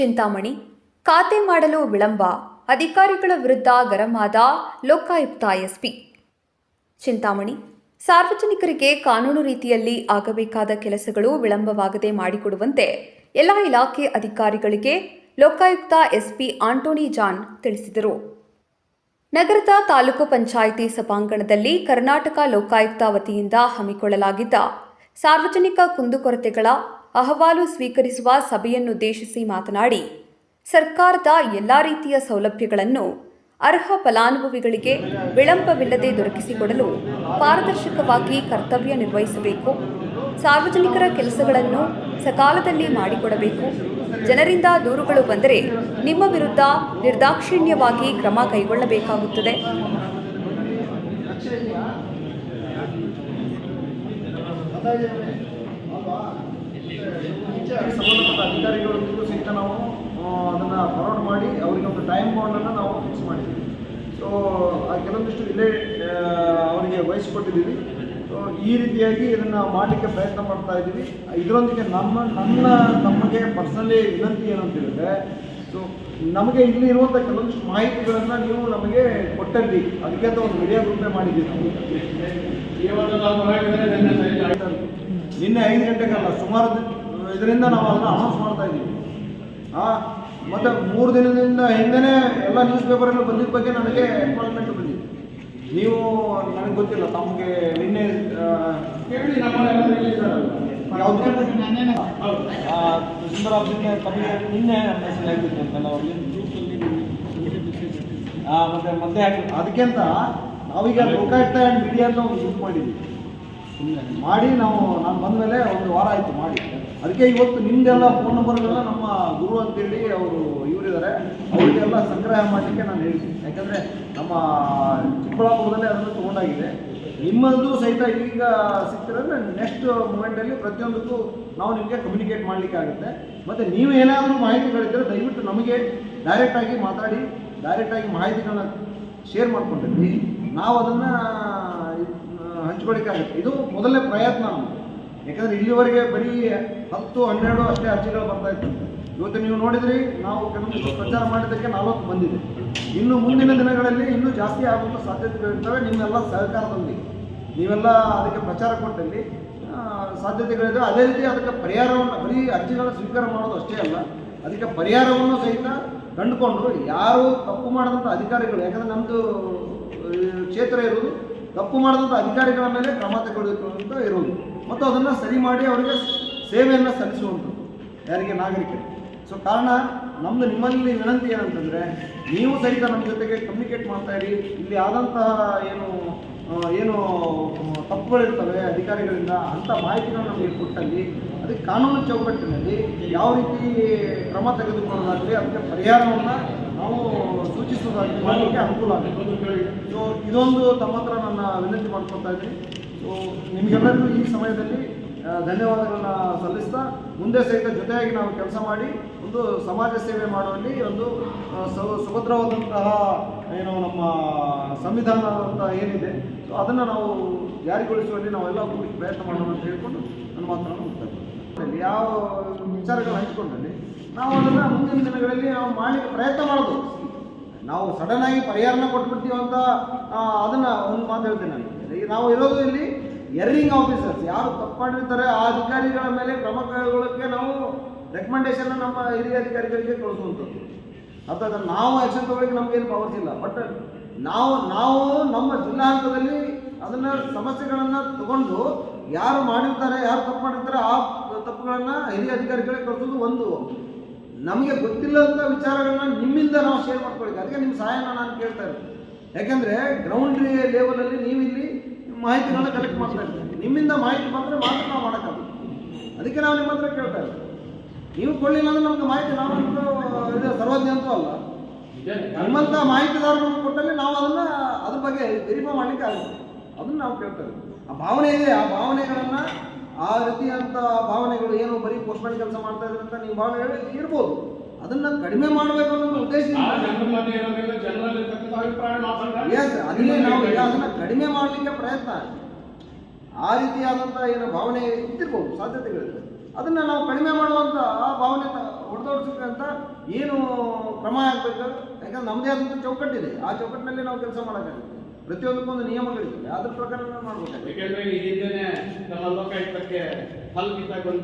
ಚಿಂತಾಮಣಿ. ಖಾತೆ ಮಾಡಲು ವಿಳಂಬ. ಅಧಿಕಾರಿಗಳ ವಿರುದ್ಧ ಗರಂ ಆದ ಲೋಕಾಯುಕ್ತ ಎಸ್ಪಿ. ಚಿಂತಾಮಣಿ. ಸಾರ್ವಜನಿಕರಿಗೆ ಕಾನೂನು ರೀತಿಯಲ್ಲಿ ಆಗಬೇಕಾದ ಕೆಲಸಗಳು ವಿಳಂಬವಾಗದೆ ಮಾಡಿಕೊಡುವಂತೆ ಎಲ್ಲ ಇಲಾಖೆ ಅಧಿಕಾರಿಗಳಿಗೆ ಲೋಕಾಯುಕ್ತ ಎಸ್ಪಿ ಆಂಟೋನಿ ಜಾನ್ ತಿಳಿಸಿದರು. ನಗರದ ತಾಲೂಕು ಪಂಚಾಯಿತಿ ಸಭಾಂಗಣದಲ್ಲಿ ಕರ್ನಾಟಕ ಲೋಕಾಯುಕ್ತ ವತಿಯಿಂದ ಹಮ್ಮಿಕೊಳ್ಳಲಾಗಿದ್ದ ಸಾರ್ವಜನಿಕ ಕುಂದುಕೊರತೆಗಳ ಅಹವಾಲು ಸ್ವೀಕರಿಸುವ ಸಭೆಯನ್ನುದ್ದೇಶಿಸಿ ಮಾತನಾಡಿ, ಸರ್ಕಾರದ ಎಲ್ಲ ರೀತಿಯ ಸೌಲಭ್ಯಗಳನ್ನು, ಅರ್ಹ ಫಲಾನುಭವಿಗಳಿಗೆ ವಿಳಂಬವಿಲ್ಲದೆ ದೊರಕಿಸಿಕೊಡಲು ಪಾರದರ್ಶಕವಾಗಿ ಕರ್ತವ್ಯ ನಿರ್ವಹಿಸಬೇಕು. ಸಾರ್ವಜನಿಕರ ಕೆಲಸಗಳನ್ನು ಸಕಾಲದಲ್ಲಿ ಮಾಡಿಕೊಡಬೇಕು. ಜನರಿಂದ ದೂರುಗಳು ಬಂದರೆ ನಿಮ್ಮ ವಿರುದ್ಧ ನಿರ್ದಾಕ್ಷಿಣ್ಯವಾಗಿ ಕ್ರಮ ಕೈಗೊಳ್ಳಬೇಕಾಗುತ್ತದೆ. ಸಂಬಂಧಪಟ್ಟ ಅಧಿಕಾರಿಗಳೊಂದಿಗೂ ಸಹಿತ ನಾವು ಅದನ್ನು ಫಾರ್ವರ್ಡ್ ಮಾಡಿ ಅವರಿಗೆ ಒಂದು ಟೈಮ್ ಬೌಂಡನ್ನು ನಾವು ಫಿಕ್ಸ್ ಮಾಡಿದ್ದೀವಿ. ಸೊ ಕೆಲವೊಂದಿಷ್ಟು ಇಲ್ಲೇ ಅವರಿಗೆ ವಹಿಸಿಕೊಟ್ಟಿದ್ದೀವಿ ಸೊ ಈ ರೀತಿಯಾಗಿ ಇದನ್ನು ಮಾಡಲಿಕ್ಕೆ ಪ್ರಯತ್ನ ಮಾಡ್ತಾ ಇದ್ದೀವಿ. ಇದರೊಂದಿಗೆ ನಮ್ಮ ನನ್ನ ನಮಗೆ ಪರ್ಸನಲಿ ವಿನಂತಿ ಏನು ಅಂತ ಹೇಳಿದ್ರೆ ಸೊ ನಮಗೆ ಇಲ್ಲಿ ಇರುವಂಥ ಕೆಲವೊಂದಿಷ್ಟು ಮಾಹಿತಿಗಳನ್ನು ನೀವು ನಮಗೆ ಕೊಟ್ಟಲ್ಲಿ ಅದಕ್ಕೆ ಅಂತ ಒಂದು ಮೀಡಿಯಾ ರೂಪೇ ಮಾಡಿದ್ದೀವಿ ನಾವು. ನಿನ್ನೆ ಐದು ಗಂಟೆಗಲ್ಲ ಸುಮಾರು ಇದರಿಂದ ನಾವು ಅದನ್ನು ಅನೌನ್ಸ್ ಮಾಡ್ತಾ ಇದ್ದೀವಿ. ಆ ಮತ್ತು ಮೂರು ದಿನದಿಂದ ಹಿಂದೆನೇ ಎಲ್ಲ ನ್ಯೂಸ್ ಪೇಪರಲ್ಲಿ ಬಂದಿದ್ದ ಬಗ್ಗೆ ನನಗೆ ಅಪಾಯಿಂಟ್ಮೆಂಟ್ ಬಂದಿದೆ. ನೀವು ನನಗೆ ಗೊತ್ತಿಲ್ಲ ತಮಗೆ ನಿನ್ನೆ ಯಾವ್ದು? ನಿನ್ನೆ ತಮಗೆ ನಿನ್ನೆ ಮೆಸೇಜ್ ಆಗಿತ್ತು ಅಂತಲ್ಲ ಅವ್ರಿಗೆ ಮತ್ತೆ ಮತ್ತೆ ಹಾಕಿ ಅದಕ್ಕೆ ಅಂತ ನಾವೀಗ ಲೋಕಾಯುಕ್ತ ಆ್ಯಂಡ್ ಮೀಡಿಯಾ ಅಂತ ಒಂದು ಗ್ರೂಪ್ ಮಾಡಿದ್ದೀವಿ. ಮಾಡಿ ನಾವು, ನಾನು ಬಂದಮೇಲೆ ಒಂದು ವಾರ ಆಯಿತು ಮಾಡಿ. ಅದಕ್ಕೆ ಇವತ್ತು ನಿಮ್ದೆಲ್ಲ ಫೋನ್ ನಂಬರ್ಗಳನ್ನ ನಮ್ಮ ಗುರು ಅಂತೇಳಿ ಅವರು, ಇವರಿದ್ದಾರೆ. ಅವರಿಗೆಲ್ಲ ಸಂಗ್ರಹ ಮಾಡಲಿಕ್ಕೆ ನಾನು ಹೇಳ್ತೀನಿ ಯಾಕಂದರೆ ನಮ್ಮ ಚಿಕ್ಕಬಳ್ಳಾಪುರದಲ್ಲೇ ಅದನ್ನು ತೊಗೊಂಡಾಗಿದೆ. ನಿಮ್ಮದು ಸಹಿತ ಈಗ ಸಿಗ್ತಿರೋದ್ರೆ ನೆಕ್ಸ್ಟ್ ಮೂಮೆಂಟಲ್ಲಿ ಪ್ರತಿಯೊಂದಕ್ಕೂ ನಾವು ನಿಮಗೆ ಕಮ್ಯುನಿಕೇಟ್ ಮಾಡಲಿಕ್ಕೆ ಆಗುತ್ತೆ. ಮತ್ತು ನೀವು ಏನಾದರೂ ಮಾಹಿತಿ ಮಾಹಿತಿಗಳಿದ್ದರೆ ದಯವಿಟ್ಟು ನಮಗೆ ಡೈರೆಕ್ಟಾಗಿ ಮಾತಾಡಿ ಡೈರೆಕ್ಟಾಗಿ ಮಾಹಿತಿಗಳನ್ನ ಶೇರ್ ಮಾಡ್ಕೊಂಡಿದ್ವಿ ನಾವು ಅದನ್ನು ಹಂಚ್ಕೊಳ್ಳಿಕ್ಕಾಗುತ್ತೆ ಇದು ಮೊದಲನೇ ಪ್ರಯತ್ನ ಯಾಕಂದರೆ ಇಲ್ಲಿವರೆಗೆ ಬರೀ ಹತ್ತು, ಹನ್ನೆರಡು ಅಷ್ಟೇ ಅರ್ಜಿಗಳು ಬರ್ತಾ ಇತ್ತು. ಇವತ್ತು ನೀವು ನೋಡಿದ್ರಿ, ನಾವು ಕೆಲವೊಂದು ಪ್ರಚಾರ ಮಾಡಿದ್ದಕ್ಕೆ ನಾಲ್ವತ್ತು ಬಂದಿದೆ. ಇನ್ನು ಮುಂದಿನ ದಿನಗಳಲ್ಲಿ ಇನ್ನೂ ಜಾಸ್ತಿ ಆಗುವಂಥ ಸಾಧ್ಯತೆಗಳಿರ್ತವೆ ನಿಮ್ಮೆಲ್ಲ ಸಹಕಾರದೊಂದಿಗೆ. ನೀವೆಲ್ಲ ಅದಕ್ಕೆ ಪ್ರಚಾರ ಕೊಟ್ಟಲ್ಲಿ ಸಾಧ್ಯತೆಗಳಿದ್ದಾವೆ ಸಾಧ್ಯತೆಗಳಿದೆ ಅದೇ ರೀತಿ ಅದಕ್ಕೆ ಪರಿಹಾರವನ್ನು, ಬರೀ ಅರ್ಜಿಗಳ ಸ್ವೀಕಾರ ಮಾಡೋದು ಅಷ್ಟೇ ಅಲ್ಲ, ಅದಕ್ಕೆ ಪರಿಹಾರವನ್ನು ಸಹಿತ ಕಂಡುಕೊಂಡು ಯಾರು ತಪ್ಪು ಮಾಡಿದಂಥ ಅಧಿಕಾರಿಗಳು. ಯಾಕಂದರೆ ನಮ್ಮದು ಕ್ಷೇತ್ರ ಇರುವುದು ತಪ್ಪು ಮಾಡಿದಂಥ ಅಧಿಕಾರಿಗಳ ಮೇಲೆ ಕ್ರಮ ಅಂತ ಇರುವುದು. ಮತ್ತು ಅದನ್ನು ಸರಿ ಮಾಡಿ ಅವರಿಗೆ ಸೇವೆಯನ್ನು ಸಲ್ಲಿಸುವಂಥದ್ದು, ಯಾರಿಗೆ ನಾಗರಿಕರು ಸೊ ಕಾರಣ ನಮ್ಮದು ನಿಮ್ಮಲ್ಲಿ ವಿನಂತಿ ಏನಂತಂದರೆ, ನೀವು ಸಹಿತ ನಮ್ಮ ಜೊತೆಗೆ ಕಮ್ಯುನಿಕೇಟ್ ಮಾಡ್ತಾ ಇರಿ. ಇಲ್ಲಿ ಆದಂತಹ ಏನು ಏನು ತಪ್ಪುಗಳಿರ್ತವೆ ಅಧಿಕಾರಿಗಳಿಂದ ಅಂಥ ಮಾಹಿತಿನ ನಮಗೆ ಕೊಟ್ಟಲ್ಲಿ, ಅದಕ್ಕೆ ಕಾನೂನು ಚೌಕಟ್ಟಿನಲ್ಲಿ ಯಾವ ರೀತಿ ಕ್ರಮ ತೆಗೆದುಕೊಳ್ಳೋದಾಗಲಿ ಅದಕ್ಕೆ ಪರಿಹಾರವನ್ನು ನಾವು ಸೂಚಿಸೋದಾಗಿ ಮಾಡಲಿಕ್ಕೆ ಅನುಕೂಲ ಆಗುತ್ತೆ ಸೊ ಇದೊಂದು ತಮ್ಮ ಹತ್ರ ನನ್ನ ವಿನಂತಿ ಮಾಡ್ಕೊತಾ ಇದ್ದೀನಿ. ಸೊ ನಿಮಗೆಲ್ಲರಿಗೂ ಈ ಸಮಯದಲ್ಲಿ ಧನ್ಯವಾದಗಳನ್ನ ಸಲ್ಲಿಸ್ತಾ ಮುಂದೆ ಸಹಿತ ಜೊತೆಯಾಗಿ ನಾವು ಕೆಲಸ ಮಾಡಿ ಒಂದು ಸಮಾಜ ಸೇವೆ ಮಾಡುವಲ್ಲಿ ಒಂದು ಸುಭದ್ರವಾದಂತಹ ಏನು ನಮ್ಮ ಸಂವಿಧಾನ ಅಂತ ಏನಿದೆ ಸೊ ಅದನ್ನು ನಾವು ಜಾರಿಗೊಳಿಸುವಲ್ಲಿ ನಾವೆಲ್ಲ ಪ್ರಯತ್ನ ಮಾಡೋಣ ಅಂತ ಹೇಳ್ಕೊಂಡು ನನ್ನ ಮಾತನ್ನು ಯಾವ ವಿಚಾರಗಳು ಹಂಚಿಕೊಂಡಲ್ಲಿ ನಾವು ಅದನ್ನು ಮುಂದಿನ ದಿನಗಳಲ್ಲಿ ನಾವು ಮಾಡಲಿಕ್ಕೆ ಪ್ರಯತ್ನ ಮಾಡೋದು. ನಾವು ಸಡನ್ ಆಗಿ ಪರಿಹಾರನ ಕೊಟ್ಬಿಡ್ತೀವಿ ಅಂತ ಅದನ್ನು ಒಂದು ಮಾತು ಹೇಳ್ತೇನೆ ನಾನು. ನಾವು ಇರೋದು ಇಲ್ಲಿ ಎರ್ರಿಂಗ್ ಆಫೀಸರ್ಸ್ ಯಾರು ತಪ್ಪು ಮಾಡಿರ್ತಾರೆ, ಆ ಅಧಿಕಾರಿಗಳ ಮೇಲೆ ಕ್ರಮ ಕೈಗೊಳ್ಳೋಕ್ಕೆ ನಾವು ರೆಕಮೆಂಡೇಶನ್ ನಮ್ಮ ಹಿರಿಯ ಅಧಿಕಾರಿಗಳಿಗೆ ಕಳಿಸುವಂಥದ್ದು. ಅಥವಾ ನಾವು ಆ್ಯಕ್ಷನ್ ತಗೊಳ್ಳಿಕ್ಕೆ ನಮಗೇನು ಪವರ್ಸ್ ಇಲ್ಲ. ಬಟ್ ನಾವು ನಾವು ನಮ್ಮ ಜಿಲ್ಲಾ ಹಂತದಲ್ಲಿ ಅದನ್ನು ಸಮಸ್ಯೆಗಳನ್ನು ತಗೊಂಡು ಯಾರು ಮಾಡಿರ್ತಾರೆ, ಯಾರು ತಪ್ಪು ಮಾಡಿರ್ತಾರೆ, ಆ ತಪ್ಪುಗಳನ್ನು ಹಿರಿಯ ಅಧಿಕಾರಿಗಳಿಗೆ ಕಳಿಸೋದು ಒಂದು. ನಮಗೆ ಗೊತ್ತಿಲ್ಲ ಅಂತ ವಿಚಾರಗಳನ್ನ ನಿಮ್ಮಿಂದ ನಾವು ಶೇರ್ ಮಾಡ್ಕೊಳ್ತೀವಿ ಅದಕ್ಕೆ ನಿಮ್ಮ ಸಹಾಯನ ನಾನು ಕೇಳ್ತಾ ಇರೋದು. ಯಾಕೆಂದರೆ ಗ್ರೌಂಡ್ ಲೆವೆಲಲ್ಲಿ ನೀವು ಇಲ್ಲಿ ಮಾಹಿತಿಗಳನ್ನ ಕಲೆಕ್ಟ್ ಮಾಡ್ತಾ ಇರ್ತೀವಿ ನಿಮ್ಮಿಂದ ಮಾಹಿತಿ ಬಂದರೆ ಮಾತ್ರ ನಾವು ಮಾಡೋಕ್ಕಾಗುತ್ತೆ ಅದಕ್ಕೆ ನಾವು ನಿಮ್ಮ ಹತ್ರ ಕೇಳ್ತಾ ನೀವು ಕೊಡಲಿಲ್ಲ ಅಂದ್ರೆ ನಮ್ಗೆ ಮಾಹಿತಿ ನಾವಂತೂ ಇದು ಸರ್ವಜ್ಞ ಅಂತೂ ಅಲ್ಲ. ನಮ್ಮಂಥ ಮಾಹಿತಿದಾರರು ಕೊಟ್ಟಲ್ಲಿ ನಾವು ಅದನ್ನು ಅದ್ರ ಬಗ್ಗೆ ವೆರಿಫೈ ಮಾಡಲಿಕ್ಕೆ ಆಗುತ್ತೆ. ಅದನ್ನು ನಾವು ಕೇಳ್ತಾ ಇರೋದು. ಆ ಭಾವನೆ ಇದೆ. ಆ ಭಾವನೆಗಳನ್ನು ಆ ರೀತಿಯಂಥ ಭಾವನೆಗಳು ಏನು ಬರೀ ಪೋಸ್ಟ್ಮ್ಯಾನ್ ಕೆಲಸ ಮಾಡ್ತಾ ಇದ್ರೆ ಅಂತ ನೀವು ಭಾವನೆ ಹೇಳಿ ಇರ್ಬೋದು. ಅದನ್ನ ಕಡಿಮೆ ಮಾಡಬೇಕು ಅನ್ನೋ ಉದ್ದೇಶ ಅದನ್ನೇ ನಾವು ಅದನ್ನ ಕಡಿಮೆ ಮಾಡಲಿಕ್ಕೆ ಪ್ರಯತ್ನ ಆ ರೀತಿಯಾದಂಥ ಏನು ಭಾವನೆ ಇದ್ದಿರ್ಬೋದು ಸಾಧ್ಯತೆಗಳಿದೆ. ಅದನ್ನ ನಾವು ಕಡಿಮೆ ಮಾಡುವಂತ ಆ ಭಾವನೆ ಅಂತ ಏನು ಕ್ರಮ ಆಗಬೇಕು? ಯಾಕಂದ್ರೆ ನಮ್ದೇ ಆದಂಥ ಚೌಕಟ್ಟಿದೆ. ಆ ಚೌಕಟ್ಟಿನಲ್ಲಿ ನಾವು ಕೆಲಸ ಮಾಡೋಕ್ಕಾಗುತ್ತೆ. ಪ್ರತಿಯೊಂದಕ್ಕೊಂದು ನಿಯಮಗಳಿದೆ. ಅದ್ರ ಪ್ರಕಾರ ನಾವು ಮಾಡ್ಬೇಕಾಗುತ್ತೆ ಯಾಕೆಂದ್ರೆ ಈ ಹಿಂದೆನೆ ನಮ್ಮ ಲೋಕಾಯುಕ್ತಕ್ಕೆ ಒಂದು